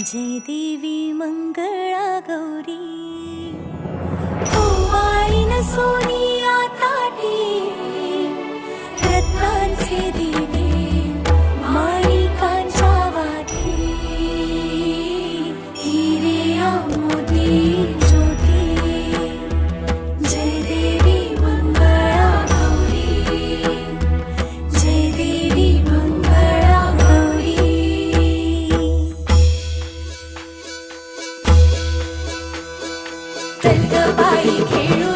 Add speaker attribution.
Speaker 1: जय देवी मङ्गला गौरी। ओवाळीन सोनिया ताटी रत्नांचे दिवे माणिकांच्या वाती हिरे मोती செல்க பாய் கேளு